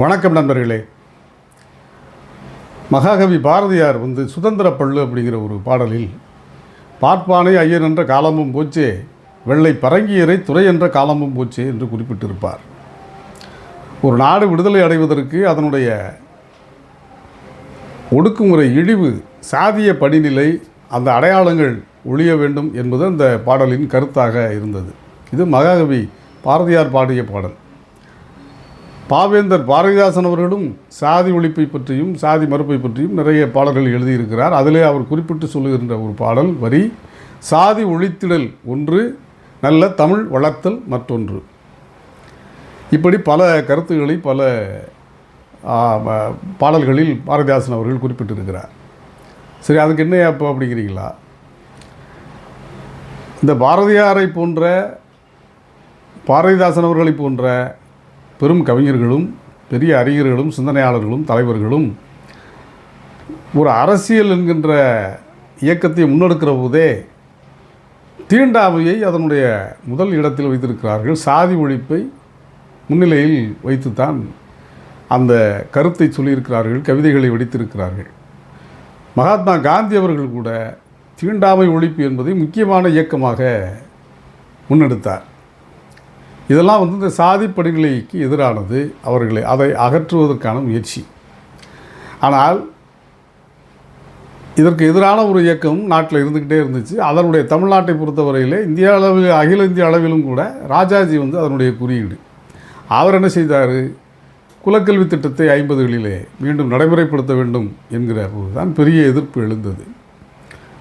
வணக்கம் நண்பர்களே. மகாகவி பாரதியார் வந்து சுதந்திர பள்ளு அப்படிங்கிற ஒரு பாடலில் பார்ப்பானை ஐயன் என்ற காலமும் போச்சே வெள்ளை பரங்கியரை துறை என்ற காலமும் போச்சே என்று குறிப்பிட்டிருப்பார். ஒரு நாடு விடுதலை அடைவதற்கு அதனுடைய ஒடுக்குமுறை இழிவு சாதிய படிநிலை அந்த அடையாளங்கள் ஒழிய வேண்டும் என்பது அந்த பாடலின் கருத்தாக இருந்தது. இது மகாகவி பாரதியார் பாடிய பாடல். பாவேந்தர் பாரதிதாசன் அவர்களும் சாதி ஒழிப்பை பற்றியும் சாதி மறுப்பை பற்றியும் நிறைய பாடல்கள் எழுதியிருக்கிறார். அதிலே அவர் குறிப்பிட்டு சொல்லுகின்ற ஒரு பாடல் வரி சாதி ஒழித்திடல் ஒன்று நல்ல தமிழ் வளர்த்தல் மற்றொன்று. இப்படி பல கருத்துக்களை பல பாடல்களில் பாரதிதாசன் அவர்கள் குறிப்பிட்டிருக்கிறார். சரி அதுக்கு என்ன அப்போ அப்படிங்கிறீங்களா? இந்த பாரதியாரை போன்ற பாரதிதாசன் அவர்களை போன்ற பெரும் கவிஞர்களும் பெரிய அறிஞர்களும் சிந்தனையாளர்களும் தலைவர்களும் ஒரு அரசியல் என்கின்ற இயக்கத்தை முன்னெடுக்கிற போதே தீண்டாமையை அதனுடைய முதல் இடத்தில் வைத்திருக்கிறார்கள். சாதி ஒழிப்பை முன்னிலையில் வைத்துத்தான் அந்த கருத்தை சொல்லியிருக்கிறார்கள் கவிதைகளை வெடித்திருக்கிறார்கள். மகாத்மா காந்தி அவர்கள் கூட தீண்டாமை ஒழிப்பு என்பதை முக்கியமான இயக்கமாக முன்னெடுத்தார். இதெல்லாம் வந்து இந்த சாதி படிநிலைக்கு எதிரானது. அவர்களை அதை அகற்றுவதற்கான முயற்சி. ஆனால் இதற்கு எதிரான ஒரு இயக்கம் நாட்டில் இருந்துக்கிட்டே இருந்துச்சு. அதனுடைய தமிழ்நாட்டை பொறுத்தவரையிலே இந்திய அளவில் அகில இந்திய அளவிலும் கூட ராஜாஜி வந்து அதனுடைய குறியீடு. அவர் என்ன செய்தார்? குலக்கல்வி திட்டத்தை ஐம்பதுகளிலே மீண்டும் நடைமுறைப்படுத்த வேண்டும் என்கிற போதுதான் பெரிய எதிர்ப்பு எழுந்தது.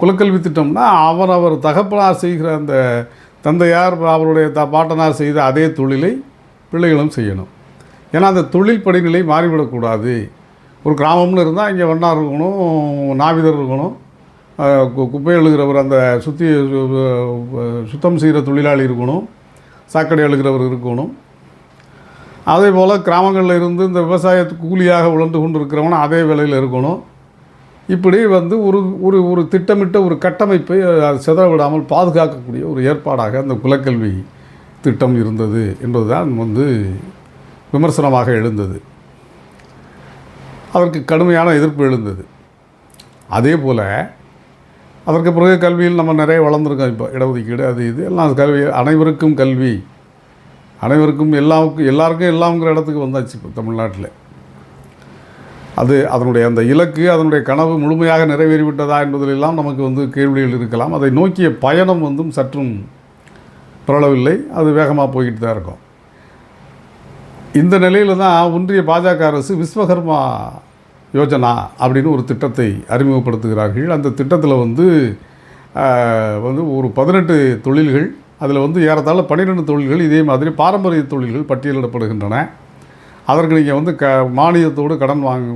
குலக்கல்வி திட்டம்னா அவர் அவர் தகப்பனார் செய்கிற அந்த தந்தையார் அவருடைய த பாட்டனார் செய்த அதே தொழிலை பிள்ளைகளும் செய்யணும். ஏன்னா அந்த தொழில் படிநிலை மாறிவிடக்கூடாது. ஒரு கிராமம்னு இருந்தால் இங்கே வண்ணார் இருக்கணும் நாவிதர் இருக்கணும். கு- குப்பை எழுகிறவர் அந்த சுற்றி சுத்தம் செய்கிற தொழிலாளி இருக்கணும். சாக்கடை எழுகிறவர் இருக்கணும். அதே போல் கிராமங்களில் இருந்து இந்த விவசாயத்துக்கு கூலியாக உழந்து கொண்டு இருக்கிறவன் அதே வேலையில் இருக்கணும். இப்படி வந்து ஒரு ஒரு ஒரு திட்டமிட்ட ஒரு கட்டமைப்பை அது விடாமல் பாதுகாக்கக்கூடிய ஒரு ஏற்பாடாக அந்த குலக்கல்வி திட்டம் இருந்தது என்பதுதான் வந்து விமர்சனமாக எழுந்தது. அதற்கு கடுமையான எதிர்ப்பு எழுந்தது. அதே போல் அதற்கு பிறகு கல்வியில் நம்ம நிறைய வளர்ந்துருக்கோம். இப்போ இடஒதுக்கீடு அது இது எல்லாம் கல்வி அனைவருக்கும் கல்வி. அனைவருக்கும் எல்லாவுக்கும் எல்லாருக்கும் எல்லாங்கிற இடத்துக்கு வந்தாச்சு இப்போ தமிழ்நாட்டில். அது அதனுடைய அந்த இலக்கு அதனுடைய கனவு முழுமையாக நிறைவேறிவிட்டதா என்பதிலெல்லாம் நமக்கு வந்து கேள்விகள் இருக்கலாம். அதை நோக்கிய பயணம் வந்தும் சற்றும் பிறளவில்லை அது வேகமாக போய்கிட்டு தான் இருக்கும். இந்த நிலையில் தான் ஒன்றிய பாஜக அரசு விஸ்வகர்மா யோஜனா அப்படின்னு ஒரு திட்டத்தை அறிமுகப்படுத்துகிறார்கள். அந்த திட்டத்தில் வந்து வந்து ஒரு பதினெட்டு தொழில்கள் அதில் வந்து ஏறத்தாழ பன்னிரெண்டு தொழில்கள் இதே மாதிரி பாரம்பரிய தொழில்கள் பட்டியலிடப்படுகின்றன. அதற்கு நீங்கள் வந்து க மானியத்தோடு கடன் வாங்க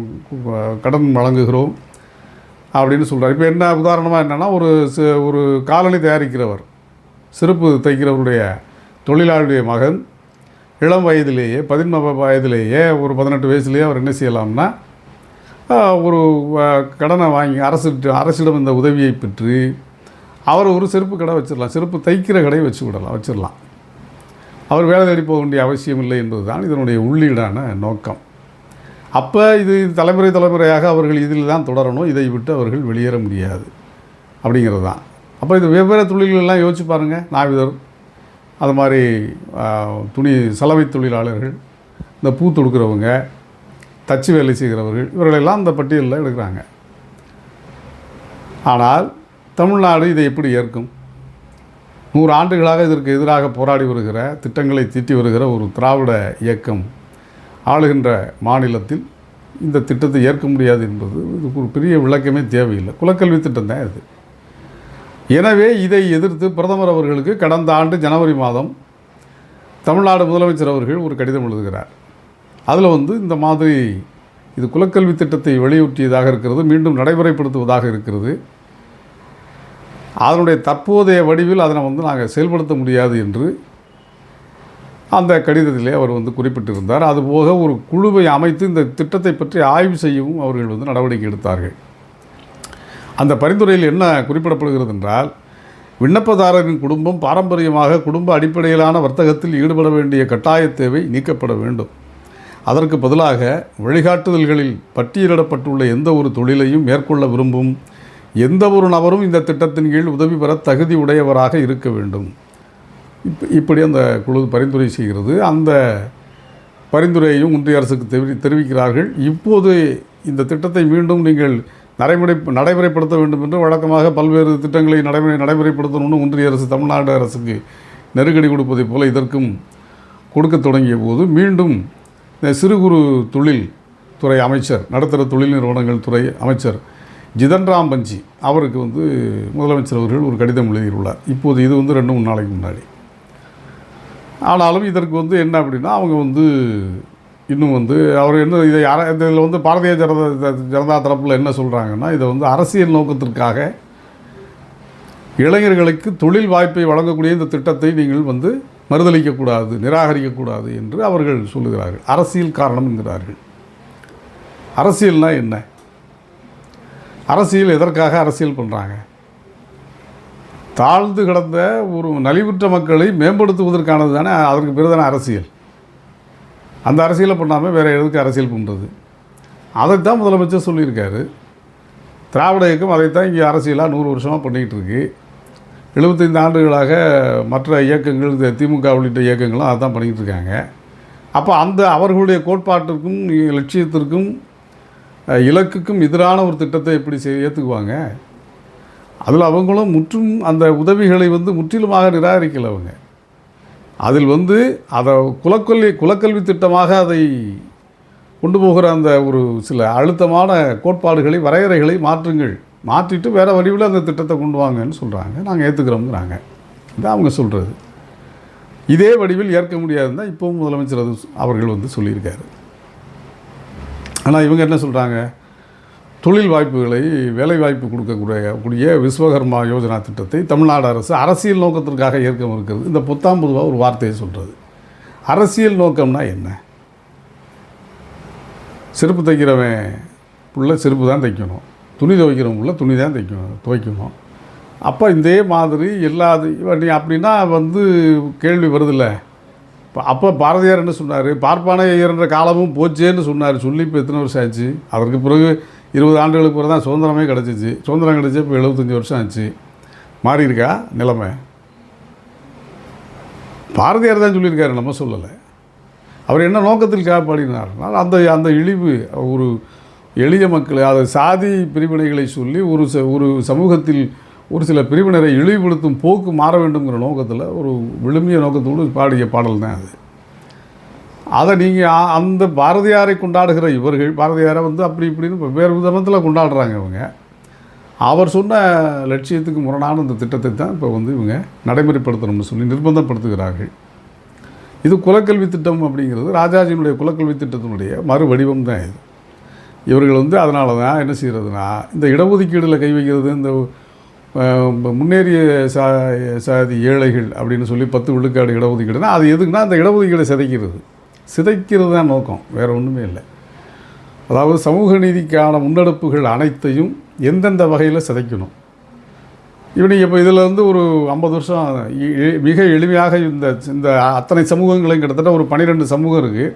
கடன் வழங்குகிறோம் அப்படின்னு சொல்கிறார் இப்போ என்ன உதாரணமாக என்னென்னா ஒரு ஒரு காலணி தயாரிக்கிறவர் சிறப்பு தைக்கிறவருடைய தொழிலாளியுடைய மகன் இளம் வயதிலேயே பதினொன்று வயதிலேயே ஒரு பதினெட்டு வயசுலேயே அவர் என்ன செய்யலாம்னா ஒரு கடனை வாங்கி அரசு அரசிடம் இந்த உதவியை பெற்று அவர் ஒரு செருப்பு கடை வச்சிடலாம். செருப்பு தைக்கிற கடையை வச்சு விடலாம் வச்சிடலாம். அவர் வேலை தேடி போக வேண்டிய அவசியம் இல்லை என்பதுதான் இதனுடைய உள்ளீடான நோக்கம். அப்போ இது தலைமுறை தலைமுறையாக அவர்கள் இதில் தான் தொடரணும் இதை விட்டு அவர்கள் வெளியேற முடியாது அப்படிங்கிறது தான் அப்போ இது வெவ்வேறு தொழில்கள்லாம் யோசிச்சு பாருங்கள் நாவிதர். அது மாதிரி துணி சலவை தொழிலாளர்கள் இந்த பூ தொடுக்கிறவங்க தச்சு வேலை செய்கிறவர்கள் இவர்களெல்லாம் இந்த பட்டியலில் எடுக்கிறாங்க. ஆனால் தமிழ்நாடு இதை எப்படி ஏற்கும்? நூறு ஆண்டுகளாக இதற்கு எதிராக போராடி வருகிற திட்டங்களை தீட்டி வருகிற ஒரு திராவிட இயக்கம் ஆளுகின்ற மாநிலத்தில் இந்த திட்டத்தை ஏற்க முடியாது என்பது இதுக்கு ஒரு பெரிய விளக்கமே தேவையில்லை. குலக்கல்வி திட்டம் தான் இது. எனவே இதை எதிர்த்து பிரதமர் அவர்களுக்கு கடந்த ஆண்டு ஜனவரி மாதம் தமிழ்நாடு முதலமைச்சர் அவர்கள் ஒரு கடிதம் எழுதுகிறார். அதில் வந்து இந்த மாதிரி இது குலக்கல்வி திட்டத்தை வெளியூட்டியதாக இருக்கிறது மீண்டும் நடைமுறைப்படுத்துவதாக இருக்கிறது. அதனுடைய தற்போதைய வடிவில் அதனை வந்து நாங்கள் செயல்படுத்த முடியாது என்று அந்த கடிதத்திலே அவர் வந்து குறிப்பிட்டிருந்தார். அதுபோக ஒரு குழுவை அமைத்து இந்த திட்டத்தை பற்றி ஆய்வு செய்யவும் அவர்கள் வந்து நடவடிக்கை எடுத்தார்கள். அந்த பரிந்துரையில் என்ன குறிப்பிடப்படுகிறது என்றால் விண்ணப்பதாரரின் குடும்பம் பாரம்பரியமாக குடும்ப அடிப்படையிலான வர்த்தகத்தில் ஈடுபட வேண்டிய கட்டாய தேவை நீக்கப்பட வேண்டும். அதற்கு பதிலாக வழிகாட்டுதல்களில் பட்டியலிடப்பட்டுள்ள எந்த ஒரு தொழிலையும் மேற்கொள்ள விரும்பும் எந்த ஒரு நபரும் இந்த திட்டத்தின் கீழ் உதவி பெற தகுதி உடையவராக இருக்க வேண்டும். இப் இப்படி அந்த குழு பரிந்துரை செய்கிறது. அந்த பரிந்துரையையும் ஒன்றிய அரசுக்கு தெரிவி தெரிவிக்கிறார்கள். இப்போது இந்த திட்டத்தை மீண்டும் நீங்கள் நடைமுறை நடைமுறைப்படுத்த வேண்டும் என்று வழக்கமாக பல்வேறு திட்டங்களை நடைமுறை நடைமுறைப்படுத்தணும்னு ஒன்றிய அரசு தமிழ்நாடு அரசுக்கு நெருக்கடி கொடுப்பதைப் போல இதற்கும் கொடுக்க தொடங்கிய போது மீண்டும் இந்த சிறு குறு தொழில் துறை அமைச்சர் நடுத்தர தொழில் நிறுவனங்கள் துறை அமைச்சர் ஜிதன் ராம் பஞ்சி அவருக்கு வந்து முதலமைச்சர் அவர்கள் ஒரு கடிதம் எழுதியுள்ளார். இப்போது இது வந்து ரெண்டு மூணு நாளைக்கு முன்னாடி. ஆனாலும் இதற்கு வந்து என்ன அப்படின்னா அவங்க வந்து இன்னும் வந்து அவர் என்ன இதை அர இதில் வந்து பாரதிய ஜனதா ஜனதா தரப்பில் என்ன சொல்கிறாங்கன்னா இதை வந்து அரசியல் நோக்கத்திற்காக இளைஞர்களுக்கு தொழில் வாய்ப்பை வழங்கக்கூடிய இந்த திட்டத்தை நீங்கள் வந்து மறுதளிக்கக்கூடாது நிராகரிக்கக்கூடாது என்று அவர்கள் சொல்லுகிறார்கள். அரசியல் காரணம் என்கிறார்கள். அரசியல்னால் என்ன? அரசியல் எதற்காக அரசியல் பண்ணுறாங்க தாழ்ந்து கிடந்த ஒரு நலிவுற்ற மக்களை மேம்படுத்துவதற்கானது தானே அதற்கு பேர் தானே அரசியல். அந்த அரசியலை பண்ணாமல் வேறு எதுக்கு அரசியல் பண்ணுறது அதைத்தான் முதலமைச்சர் சொல்லியிருக்காரு. திராவிட இயக்கம் அதைத்தான் இங்கே அரசியலாக நூறு வருஷமாக பண்ணிக்கிட்டு இருக்கு. எழுபத்தைந்து ஆண்டுகளாக மற்ற இயக்கங்கள் இந்த திமுக உள்ளிட்ட இயக்கங்களும் அதான் பண்ணிக்கிட்டு இருக்காங்க. அப்போ அந்த அவர்களுடைய கோட்பாட்டிற்கும் லட்சியத்திற்கும் இலக்குக்கும் எதிரான ஒரு திட்டத்தை எப்படி செய் ஏற்றுக்குவாங்க அதில் அவங்களும் முற்றும் அந்த உதவிகளை வந்து முற்றிலுமாக நிராகரிக்கல அவங்க அதில் வந்து அதை குலக்கல்வி குலக்கல்வி திட்டமாக அதை கொண்டு போகிற அந்த ஒரு சில அழுத்தமான கோட்பாடுகளை வரையறைகளை மாற்றுங்கள். மாற்றிட்டு வேறு வடிவில் அந்த திட்டத்தை கொண்டு வாங்கன்னு சொல்கிறாங்க நாங்கள் ஏற்றுக்கிறோங்கிறாங்க இதான் அவங்க சொல்கிறது இதே வடிவில் ஏற்க முடியாதுன்னு தான் இப்போவும் முதலமைச்சர் அது அவர்கள் வந்து சொல்லியிருக்காரு. ஆனால் இவங்க என்ன சொல்கிறாங்க தொழில் வாய்ப்புகளை வேலை வாய்ப்பு கொடுக்கக்கூடிய கூடிய விஸ்வகர்மா யோஜனா திட்டத்தை தமிழ்நாடு அரசு அரசியல் நோக்கத்திற்காக ஏற்க இருக்கிறது. இந்த புத்தாம் பொதுவாக ஒரு வார்த்தையை சொல்கிறது அரசியல் நோக்கம்னா என்ன? செருப்பு தைக்கிறவன் புள்ள செருப்பு தான் தைக்கணும். துணி துவைக்கிறவன் புள்ள துணி தான் தைக்கணும் துவைக்கணும். அப்போ இதே மாதிரி எல்லா அப்படின்னா வந்து கேள்வி வருதில்ல. அப்போ பாரதியார் என்ன சொன்னார்? பார்ப்பான இயன்ற காலமும் போச்சேன்னு சொன்னார். சொல்லி இப்போ எத்தனை வருஷம் ஆச்சு? அதற்கு பிறகு இருபது ஆண்டுகளுக்கு பிறகு தான் சுதந்திரமே கிடச்சிச்சு. சுதந்திரம் கிடச்சி இப்போ எழுபத்தஞ்சி வருஷம் ஆச்சு. மாறி இருக்கா நிலைமை? பாரதியார் தான் சொல்லியிருக்காரு நம்ம சொல்லலை. அவர் என்ன நோக்கத்தில் காப்பாடினார்னால் அந்த அந்த இழிவு ஒரு எளிய மக்களை அது சாதி பிரிவினைகளை சொல்லி ஒரு ச ஒரு சமூகத்தில் ஒரு சில பிரிவினரை இழிவுபடுத்தும் போக்கு மாற வேண்டுங்கிற நோக்கத்தில் ஒரு விழுமிய நோக்கத்தோடு பாடிய பாடல் தான் அது. அதை நீங்கள் அந்த பாரதியாரை கொண்டாடுகிற இவர்கள் பாரதியாரை வந்து அப்படி இப்படின்னு வேறு விதத்தில் கொண்டாடுறாங்க இவங்க. அவர் சொன்ன லட்சியத்துக்கு முரணான இந்த திட்டத்தை தான் இப்போ வந்து இவங்க நடைமுறைப்படுத்தணும்னு சொல்லி நிர்பந்தப்படுத்துகிறார்கள். இது குலக்கல்வி திட்டம் அப்படிங்கிறது ராஜாஜியினுடைய குலக்கல்வி திட்டத்தினுடைய மறு வடிவம் தான் இது. இவர்கள் வந்து அதனால தான் என்ன செய்கிறதுனா இந்த இடஒதுக்கீடில் கை வைக்கிறது இந்த முன்னேறிய சா சாதி ஏழைகள் அப்படின்னு சொல்லி பத்து விழுக்காடு இடஒதுக்கீடுனா அது எதுக்குன்னா அந்த இடஒதுக்கீடை சிதைக்கிறது. சிதைக்கிறது தான் நோக்கம். வேறு ஒன்றுமே இல்லை. அதாவது சமூக நீதிக்கான முன்னெடுப்புகள் அனைத்தையும் எந்தெந்த வகையில் சிதைக்கணும்? இவனி இப்போ இதில் வந்து ஒரு ஐம்பது வருஷம் இ- மிக எளிமையாக இந்த இந்த அத்தனை சமூகங்களையும் கிட்டத்தட்ட ஒரு பன்னிரெண்டு சமூகம் இருக்குது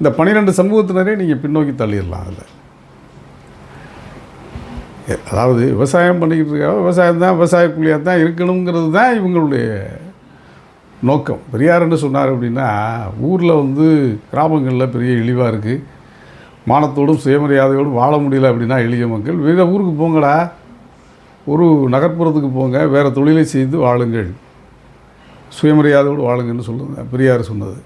இந்த பன்னிரெண்டு சமூகத்தினரே நீங்கள் பின்னோக்கி தள்ளிடலாம் அதில். அதாவது விவசாயம் பண்ணிக்கிட்டு இருக்காங்க விவசாயம் தான் விவசாய கூலியாக தான் இருக்கணுங்கிறது தான் இவங்களுடைய நோக்கம். பெரியார் என்ன சொன்னார் அப்படின்னா ஊரில் வந்து கிராமங்களில் பெரிய இழிவாக இருக்குது மானத்தோடும் சுயமரியாதையோடும் வாழ முடியல அப்படின்னா எளிய மக்கள் வேறு ஊருக்கு போங்கடா. ஒரு நகர்ப்புறத்துக்கு போங்க வேறு தொழிலை செய்து வாழுங்கள். சுயமரியாதையோடு வாழுங்கன்னு சொல்லுங்கள் பெரியார் சொன்னது.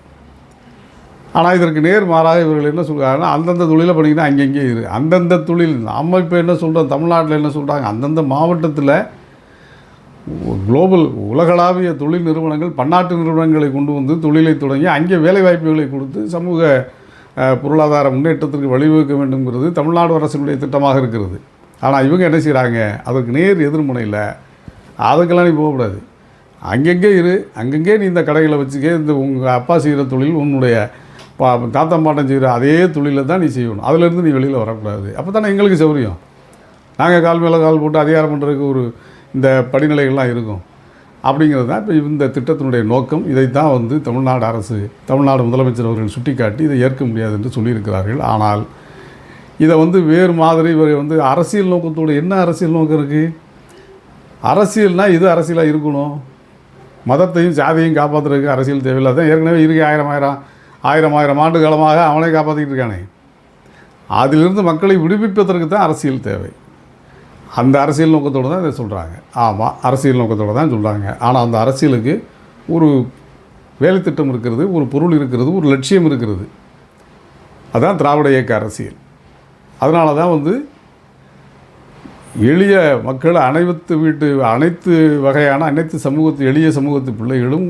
ஆனால் இதற்கு நேர் மாறாக இவர்கள் என்ன சொல்கிறாங்கன்னா அந்தந்த தொழிலை பண்ணிங்கன்னா அங்கங்கே இரு. அந்தந்த தொழில் நம்ம இப்போ என்ன சொல்கிறோம் தமிழ்நாட்டில் என்ன சொல்கிறாங்க அந்தந்த மாவட்டத்தில் குளோபல் உலகளாவிய தொழில் நிறுவனங்கள் பன்னாட்டு நிறுவனங்களை கொண்டு வந்து தொழிலை தொடங்கி அங்கே வேலைவாய்ப்புகளை கொடுத்து சமூக பொருளாதார முன்னேற்றத்திற்கு வழிவகுக்க வேண்டும்ங்கிறது தமிழ்நாடு அரசினுடைய திட்டமாக இருக்கிறது. ஆனால் இவங்க என்ன செய்கிறாங்க அதற்கு நேர் எதிர்முனையில் அதுக்கெல்லாம் நீ போகக்கூடாது. அங்கங்கே இரு. அங்கங்கே நீ இந்த கடைகளை வச்சுக்க இந்த உங்கள் அப்பா செய்கிற தொழில் உன்னுடைய தாத்தா பாட்டம் செய்கிற அதே தொழிலை தான் நீ செய்யணும். அதுலேருந்து நீ வெளியில் வரக்கூடாது. அப்போ தானே எங்களுக்கு சௌரியம். நாங்கள் கால் மேலே கால் போட்டு அதிகாரம் பண்ணுறதுக்கு ஒரு இந்த படிநிலைகள்லாம் இருக்கும். அப்படிங்கிறது தான் இப்போ இந்த திட்டத்தினுடைய நோக்கம். இதைத்தான் வந்து தமிழ்நாடு அரசு தமிழ்நாடு முதலமைச்சர் அவர்கள் சுட்டிக்காட்டி இதை ஏற்க முடியாது என்று சொல்லியிருக்கிறார்கள். ஆனால் இதை வந்து வேறு மாதிரி இவர் வந்து அரசியல் நோக்கத்தோடு என்ன அரசியல் நோக்கம் இருக்குது அரசியல்னால் இது அரசியலாக இருக்கணும். மதத்தையும் சாதியையும் காப்பாற்றுறதுக்கு அரசியல் தேவையில்லை ஏற்கனவே இருக்குது ஆயிரம் ஆயிரம். ஆயிரம் ஆயிரம் ஆண்டு காலமாக அவனே காப்பாற்றிக்கிட்டு இருக்கானே. அதிலிருந்து மக்களை விடுவிப்பதற்கு தான் அரசியல் தேவை. அந்த அரசியல் நோக்கத்தோடு தான் இதை சொல்கிறாங்க ஆமாம் அரசியல் நோக்கத்தோடு தான் சொல்கிறாங்க ஆனால் அந்த அரசியலுக்கு ஒரு வேலைத்திட்டம் இருக்கிறது ஒரு பொருள் இருக்கிறது ஒரு லட்சியம் இருக்கிறது. அதுதான் திராவிட இயக்க அரசியல். அதனால தான் வந்து எளிய மக்கள் அனைத்து வீட்டு அனைத்து வகையான அனைத்து சமூகத்து எளிய சமூகத்து பிள்ளைகளும்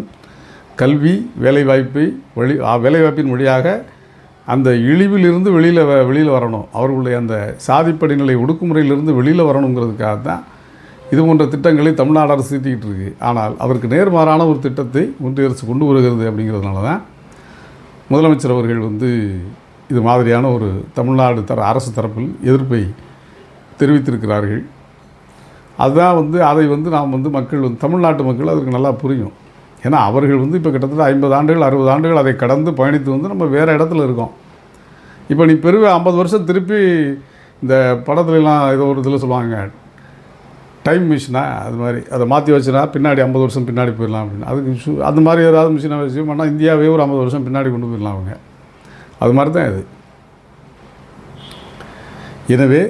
கல்வி வேலைவாய்ப்பை வழி வேலைவாய்ப்பின் வழியாக அந்த இழிவிலிருந்து வெளியில் வ வெளியில் வரணும். அவர்களுடைய அந்த சாதிப்படிநிலை ஒடுக்குமுறையிலிருந்து வெளியில் வரணுங்கிறதுக்காக தான் இது போன்ற திட்டங்களை தமிழ்நாடு அரசு தீட்டிக்கிட்டு இருக்குது ஆனால் அவருக்கு நேர்மாறான ஒரு திட்டத்தை ஒன்றிய அரசு கொண்டு வருகிறது அப்படிங்கிறதுனால தான் முதலமைச்சர் அவர்கள் வந்து இது மாதிரியான ஒரு தமிழ்நாடு தர அரசு தரப்பில் எதிர்ப்பை தெரிவித்திருக்கிறார்கள். அதுதான் வந்து அதை வந்து நாம் வந்து மக்கள் வந்து தமிழ்நாட்டு மக்கள் அதுக்கு நல்லா புரியும். ஏன்னா அவர்கள் வந்து இப்போ கிட்டத்தட்ட ஐம்பது ஆண்டுகள் அறுபது ஆண்டுகள் அதை கடந்து பயணித்து வந்து நம்ம வேறு இடத்துல இருக்கோம். இப்போ நீ பெருவே ஐம்பது வருஷம் திருப்பி இந்த படத்துலலாம் ஏதோ ஒரு இதில் சொல்லுவாங்க டைம் மிஷினா அது மாதிரி. அதை மாற்றி வச்சுனா பின்னாடி ஐம்பது வருஷம் பின்னாடி போயிடலாம் அப்படின்னு. அதுக்கு மிஷு அந்த மாதிரி ஏதாவது மிஷினை வச்சு பண்ணால் இந்தியாவே ஒரு ஐம்பது வருஷம் பின்னாடி கொண்டு போயிடலாம் அவங்க. அது மாதிரி தான் இது. எனவே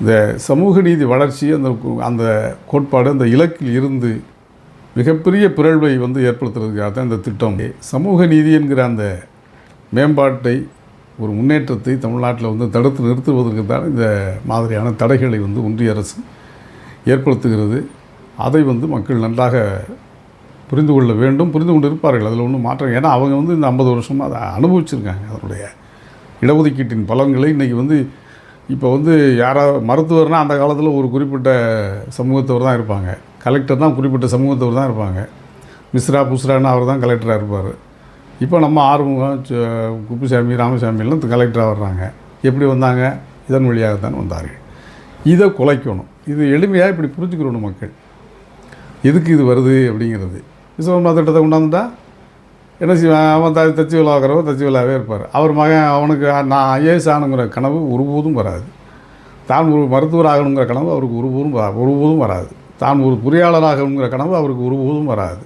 இந்த சமூக நீதி வளர்ச்சி அந்த அந்த கோட்பாடு அந்த இலக்கில் இருந்து மிகப்பெரிய பிறழ்வை வந்து ஏற்படுத்துறதுக்காக தான் இந்த திட்டம். சமூக நீதி என்கிற அந்த மேம்பாட்டை ஒரு முன்னேற்றத்தை தமிழ்நாட்டில் வந்து தடுத்து நிறுத்துவதற்கு தான் இந்த மாதிரியான தடைகளை வந்து ஒன்றிய அரசு ஏற்படுத்துகிறது. அதை வந்து மக்கள் நன்றாக புரிந்து கொள்ள வேண்டும் புரிந்து கொண்டு இருப்பார்கள் அதில் ஒன்றும் மாற்றம் ஏன்னா அவங்க வந்து இந்த ஐம்பது வருஷமாக அதை அனுபவிச்சிருக்காங்க. அதனுடைய இடஒதுக்கீட்டின் பலன்களை இன்றைக்கி வந்து இப்போ வந்து யாராவது மருத்துவர்னால் அந்த காலத்தில் ஒரு குறிப்பிட்ட சமூகத்தவர் தான் இருப்பாங்க. கலெக்டர் தான் குறிப்பிட்ட சமூகத்தவர் தான் இருப்பாங்க. மிஸ்ரா புஸ்ரான்னு அவர் தான் கலெக்டராக இருப்பார். இப்போ நம்ம ஆறுமுகம் ச- குப்புசாமி ராமசாமிலாம் கலெக்டராக வர்றாங்க. எப்படி வந்தாங்க? இதன் வழியாக தான் வந்தார்கள். இதை குலைக்கணும். இது எளிமையாக இப்படி புரிஞ்சுக்கிறணும் மக்கள். எதுக்கு இது வருது அப்படிங்கிறது. விஸ்வகர்மா திட்டத்தை கொண்டாந்துட்டா? என்ன செய்வான்? அவன் த தச்சு வேலை தச்சு விழாவே இருப்பார். அவர் மகன் அவனுக்கு நான் ஐஏஎஸ் ஆகணுங்கிற கனவு ஒருபோதும் வராது. தான் ஒரு மருத்துவர் ஆகணுங்கிற கனவு அவருக்கு ஒருபோதும் ஒருபோதும் வராது. தான் ஒரு பொறியாளராகணுங்கிற கனவு அவருக்கு ஒருபோதும் வராது.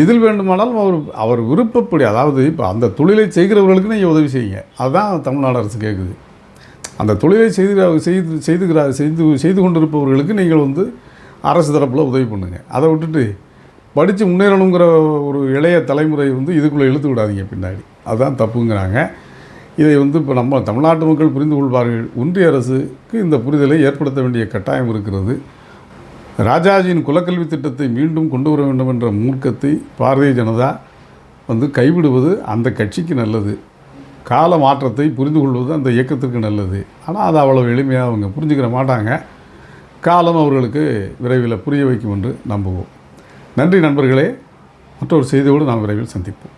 எதில் வேண்டுமானாலும் அவர் அவர் விருப்பப்படி அதாவது இப்போ அந்த தொழிலை செய்கிறவர்களுக்கு நீங்கள் உதவி செய்யுங்க. அதுதான் தமிழ்நாடு அரசு கேட்குது அந்த தொழிலை செய்து செய்து செய்துகிறா செய்து செய்து கொண்டிருப்பவர்களுக்கு நீங்கள் வந்து அரசு தரப்பில் உதவி பண்ணுங்கள் அதை விட்டுட்டு படித்து முன்னேறணுங்கிற ஒரு இளைய தலைமுறை வந்து இதுக்குள்ளே இழுத்து விடாதீங்க பின்னாடி. அதுதான் தப்புங்கிறாங்க. இதை வந்து இப்போ நம்ம தமிழ்நாட்டு மக்கள் புரிந்து கொள்வார்கள். ஒன்றிய அரசுக்கு இந்த புரிதலை ஏற்படுத்த வேண்டிய கட்டாயம் இருக்கிறது. ராஜாஜியின் குலக்கல்வி திட்டத்தை மீண்டும் கொண்டு வர வேண்டும் என்ற மூர்க்கத்தை பாரதிய ஜனதா வந்து கைவிடுவது அந்த கட்சிக்கு நல்லது. கால மாற்றத்தை புரிந்து கொள்வது அந்த இயக்கத்திற்கு நல்லது. ஆனால் அது அவ்வளோ எளிமையாக அவங்க புரிஞ்சுக்கிற மாட்டாங்க. காலம் அவர்களுக்கு விரைவில் புரிய வைக்கும் என்று நம்புவோம். நன்றி நண்பர்களே. மற்றொரு செய்தியோடு நாம் விரைவில் சந்திப்போம்.